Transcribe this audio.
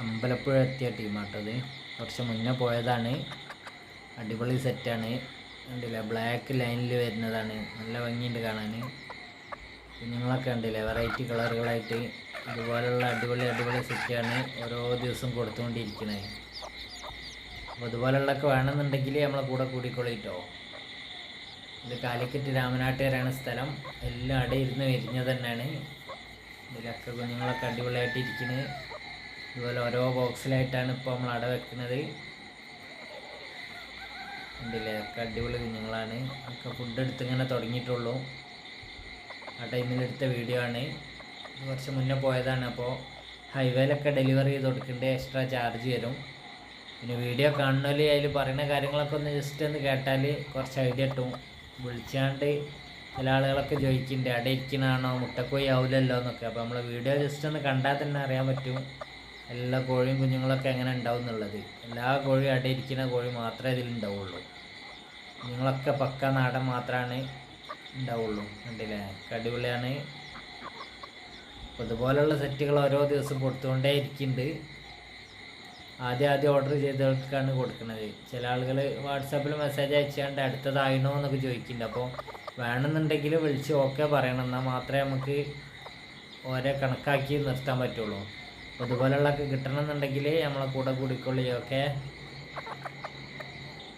അമ്പലപ്പുഴ എത്തിയ ടീമാട്ടത് കുറച്ച് മുന്നേ പോയതാണ്. അടിപൊളി സെറ്റാണ് കണ്ടില്ലേ? ബ്ലാക്ക് ലൈനിൽ വരുന്നതാണ്. നല്ല ഭംഗിയുണ്ട് കാണാൻ. കുഞ്ഞുങ്ങളൊക്കെ കണ്ടില്ലേ? വെറൈറ്റി കളറുകളായിട്ട്. ഇതുപോലുള്ള അടിപൊളി അടിപൊളി സെറ്റാണ് ഓരോ ദിവസം കൊടുത്തുകൊണ്ടിരിക്കുന്നത് അപ്പോൾ ഇതുപോലുള്ളതൊക്കെ വേണമെന്നുണ്ടെങ്കിൽ നമ്മളെ കൂടെ കൂടിക്കൊള്ളിട്ടോ. ഇത് കാലിക്കറ്റ് രാമനാട്ടുകാരാണ് സ്ഥലം. എല്ലാം അട ഇരുന്ന് വരുന്നത് തന്നെയാണ്. ഇതിലൊക്കെ കുഞ്ഞുങ്ങളൊക്കെ അടിപൊളിയായിട്ട് ഇരിക്കുന്നത് ഇതുപോലെ ഓരോ ബോക്സിലായിട്ടാണ് ഇപ്പോൾ നമ്മൾ അട വെക്കുന്നത്. ഉണ്ടല്ലേ ഒക്കെ അടിപൊളി കുഞ്ഞുങ്ങളാണ്. ഒക്കെ ഫുഡ് എടുത്ത് ഇങ്ങനെ തുടങ്ങിയിട്ടുള്ളൂ. ആ ടൈമിലെടുത്ത വീഡിയോ ആണ്. കുറച്ച് മുന്നേ പോയതാണ്. അപ്പോൾ ഹൈവേയിലൊക്കെ ഡെലിവറി ചെയ്ത് കൊടുക്കേണ്ട എക്സ്ട്രാ ചാർജ് വരും പിന്നെ വീഡിയോ കാണുന്നവർ അതിൽ പറയുന്ന കാര്യങ്ങളൊക്കെ ഒന്ന് ജസ്റ്റ് ഒന്ന് കേട്ടാൽ കുറച്ച് ഐഡിയ കിട്ടും. വിളിച്ചാണ്ട് ചില ആളുകളൊക്കെ ചോദിക്കുന്നുണ്ട് അടയിക്കണാണോ മുട്ടക്കോയി ആവില്ലല്ലോ എന്നൊക്കെ. അപ്പോൾ നമ്മൾ വീഡിയോ ജസ്റ്റ് ഒന്ന് കണ്ടാൽ തന്നെ അറിയാൻ പറ്റും. എല്ലാ കോഴിയും കുഞ്ഞുങ്ങളൊക്കെ എങ്ങനെ ഉണ്ടാവും എന്നുള്ളത്. എല്ലാ കോഴിയും അവിടെ ഇരിക്കുന്ന കോഴി മാത്രമേ ഇതിൽ ഉണ്ടാവുള്ളൂ. കുഞ്ഞുങ്ങളൊക്കെ പക്ക നാടൻ മാത്രമാണ് ഉണ്ടാവുള്ളൂ. കണ്ടില്ലേ? അടിപൊളിയാണ് അപ്പോൾ ഇതുപോലുള്ള സെറ്റുകൾ ഓരോ ദിവസം കൊടുത്തുകൊണ്ടേ ഇരിക്കുന്നുണ്ട്. ആദ്യം ആദ്യം ഓർഡർ ചെയ്തവർക്കാണ് കൊടുക്കുന്നത്. ചില ആളുകൾ വാട്സാപ്പിൽ മെസ്സേജ് അയച്ചുകൊണ്ട് അടുത്തതായിണോ എന്നൊക്കെ ചോദിക്കുന്നുണ്ട്. അപ്പോൾ വേണമെന്നുണ്ടെങ്കിൽ വിളിച്ച് ഓക്കെ പറയണം. എന്നാൽ മാത്രമേ നമുക്ക് ഓരോ കണക്കാക്കി നിർത്താൻ പറ്റുള്ളൂ. അപ്പോൾ ഇതുപോലുള്ളതൊക്കെ കിട്ടണമെന്നുണ്ടെങ്കിൽ നമ്മളെ കൂടെ കൂടിക്കൊള്ളി ഓക്കെ